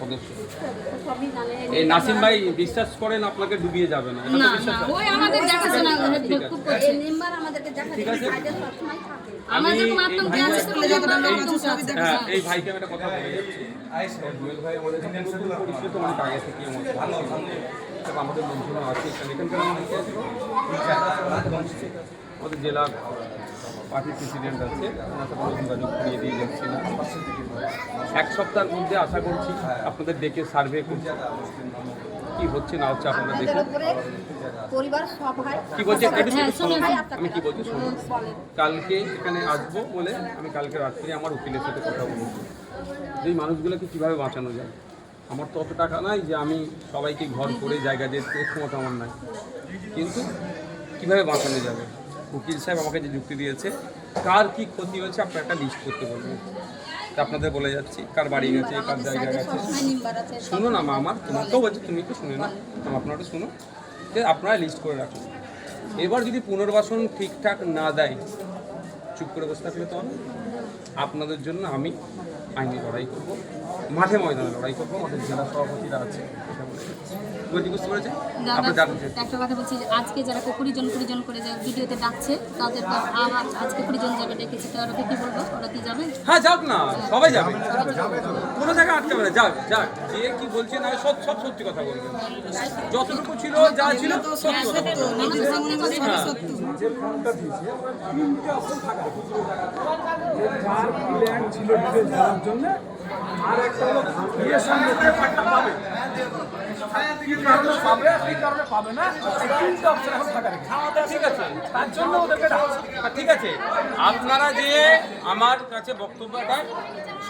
সদস্য এই নাসিম ভাই বিশ্বাস করেন আপনাকে ডুবিয়ে যাবে না? না? ওই আমাদের দেখাশোনা খুব করছে মেম্বার আমাদেরকে দেখা ঠিক আছে। সাইডে সবসময় থাকে। আমরা আমি মাধ্যম এই ক্লাস ভাইকে- স্কুলে যতটা লোক সবই দেখা হ্যাঁ এই ভাইকে আমি একটা কথা বলে যাচ্ছি ভাই আমাদের সাথে নতুন পরিচিত অনেক আগে থেকে আমাদের ভালো আমাদের বন্ধুরা আছে এখানকার আমাদের জেলার পার্টির প্রেসিডেন্ট আছে ওনার সাথে যোগাযোগ করিয়ে দিয়ে যাচ্ছি না। এক সপ্তাহের মধ্যে আশা করছি আপনাদের ডেকে সার্ভে করছি। কি হচ্ছে না হচ্ছে আপনারা আমাদের দেখুন। পরিবার সবাই কি বলছে? একটু হ্যাঁ। আমি কি বলছি? শুনুন। কালকে এখানে আসব বলে আমি কালকে রাত্রে আমার উকিলের সাথে কথা বলব। যে এই মানুষগুলোকে কীভাবে বাঁচানো যায়? আমার তো অত টাকা নাই যে আমি সবাইকে ঘর করে জায়গা দিতে ক্ষমতা আমার নাই। কিন্তু কীভাবে বাঁচানো যাবে? উকিল সাহেব আমাকে যে যুক্তি দিয়েছে কার কি ক্ষতি হয়েছে আপনার একটা লিস্ট করতে বলবেন। তা আপনাদের বলে যাচ্ছি কার বাড়ি গেছে কার জায়গা গেছে। শুনো না মা আমার তোমাকেও বলছি তুমি একটু শুনে না আপনারা শুনো যে আপনারা লিস্ট করে রাখুন। এবার যদি পুনর্বাসন ঠিকঠাক না দেয় চুপ করে বসে থাকলে তো হবে। আপনাদের জন্য আমি আইনি লড়াই করব। মাঠে ময়দানে লড়াই করব। আমাদের জেলা সভাপতিরা আছে। এটা বলে বুঝতে একটা কথা বলছি যে আজকে যারা করে যে ভিডিওতে ডাকছে তাদের আবার আজকে যাবে ডেকেছে তো ওরা কি বলব? ওরা কি যাবে? হ্যাঁ যাক না সবাই যাবে। কোনো জায়গায় আটকাবে না। যাক যাক। যে কি বলছে না সব সব সত্যি কথা বলবে যতটুকু ছিল যা ছিল সত্যি। কথা বলবে। আমাদের সত্যি কথা। যে ফর্মটা দিয়েছে। তিনটে অপশন থাকা ছিল জন্য আর একটা হলো ইয়ের সঙ্গে পাবে। কি কারণে পাবে কি কারণে পাবে না এই অপশন এখন থাকা ঠিক আছে? তার জন্য ওদেরকে ঠিক আছে? আপনারা যে আমার কাছে বক্তব্যটা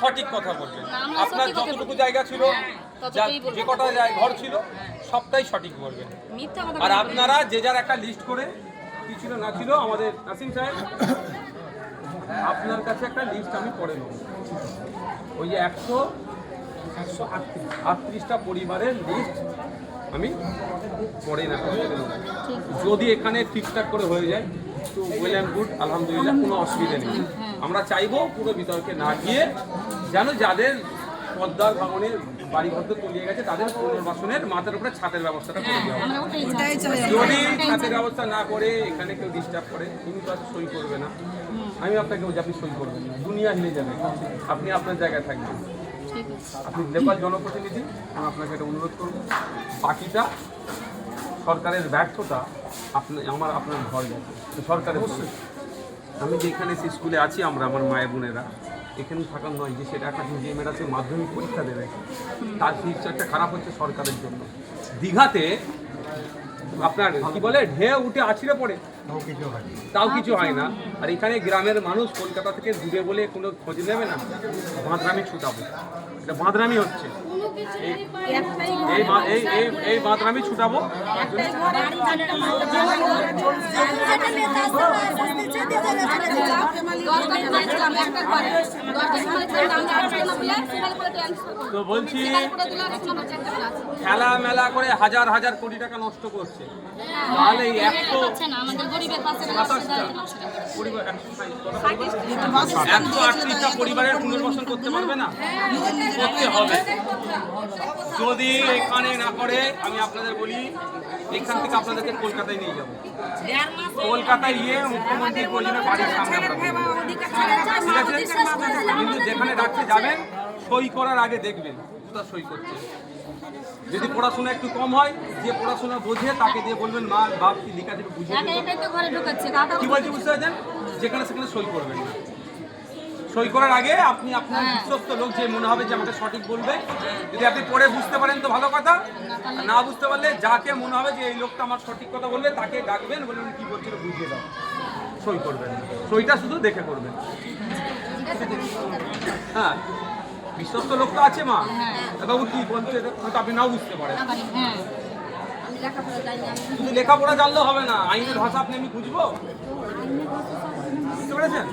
সঠিক কথা বলবেন আপনার যতটুকু জায়গা ছিল যা- কটা ঘর ছিল সবটাই সঠিক বলবেন। আর আপনারা যে যার একটা লিস্ট করে কি ছিল না ছিল আমাদের নাসিম সাহেব আপনার কাছে একটা লিস্ট আমি পড়ে নেব। ওই যে একশো একশো আটত্রিশটা পরিবারের লিস্ট আমি পরে না যদি এখানে ঠিকঠাক করে হয়ে যায় তো ওয়েল অ্যান্ড গুড আলহামদুলিল্লাহ কোনো অসুবিধা নেই। আমরা চাইব পুরো বিতর্কে না গিয়ে যেন যাদের পদ্মার ভাঙনের বাড়ি ঘর তলিয়ে গেছে তাদের পুনর্বাসনের মাথার উপরে ছাদের ব্যবস্থাটা করে দেওয়া চাই যদি ছাদের ব্যবস্থা না করে এখানে কেউ ডিস্টার্ব করে তিনি তো আর সই করবে না। আমি আপনাকে বলছি আপনি সই করবেন না। দুনিয়া হিলে যাবে। আপনি আপনার জায়গায় থাকবেন। আপনি লেবার জনপ্রতিনিধি আমি আপনাকে এটা অনুরোধ করব। বাকিটা সরকারের ব্যর্থতা আপনি আমার আপনার ঘর গেছে। তো সরকারের। আমি যে এখানে স্কুলে আছি আমরা আমার মায়ের বোনেরা। এখানে থাকা নয় যে সেটা একটা যে মেয়েরা আছে মাধ্যমিক পরীক্ষা দেবে। তার ফিউচারটা খারাপ হচ্ছে সরকারের জন্য। দীঘাতে আপনার কি বলে ঢেউ উঠে আছড়ে পড়ে। তাও কিছু হয় না। আর এখানে গ্রামের মানুষ কলকাতা থেকে দূরে বলে কোনো খোঁজ নেবে না। বাঁধরামি ছুটাবো। এটা বাঁধরামি হচ্ছে। এই এই বাঁধরামি ছুটাবো। তো বলছি খেলা মেলা করে হাজার হাজার কোটি টাকা নষ্ট করছে। তাহলে এই একশো আটত্রিশটা পরিবারের পুনর্বাসন করতে পারবে না? করতে হবে। যদি এখানে না করে আমি আপনাদের বলি এখান থেকে আপনাদেরকে কলকাতায় নিয়ে যাব। কলকাতায় গিয়ে মুখ্যমন্ত্রীর প্রয়োজনে বাড়ির সামনে কিন্তু যেখানে ডাকতে যাবেন সই করার আগে দেখবেন কোথা সই করছে। যদি পড়াশোনা একটু কম হয় যে পড়াশোনা বোঝে তাকে দিয়ে বলবেন মা বাপ কি লিখা ঢুকাচ্ছে দাদা কি বলছি বুঝতে পারছেন? যেখানে সেখানে সই করবেন না। সই করার আগে আপনি আপনার বিশ্বস্ত লোক যে মনে হবে যে আমাকে সঠিক বলবে যদি আপনি পড়ে বুঝতে পারেন তো ভালো কথা। না বুঝতে পারলে যাকে মনে হবে যে এই লোকটা আমার সঠিক কথা বলবে তাকে ডাকবেন বলবেন কি বলছিল বুঝিয়ে দাও। সই করবেন। সইটা শুধু দেখে করবেন। হ্যাঁ বিশ্বস্ত লোক তো আছে মা। বাবু কি বলছে হয়তো আপনি নাও বুঝতে পারেন। হ্যাঁ। লেখাপড়া জানলে শুধু লেখাপড়া জানলেও হবে না। আইনের ভাষা আপনি আমি বুঝব? বুঝতে পেরেছেন?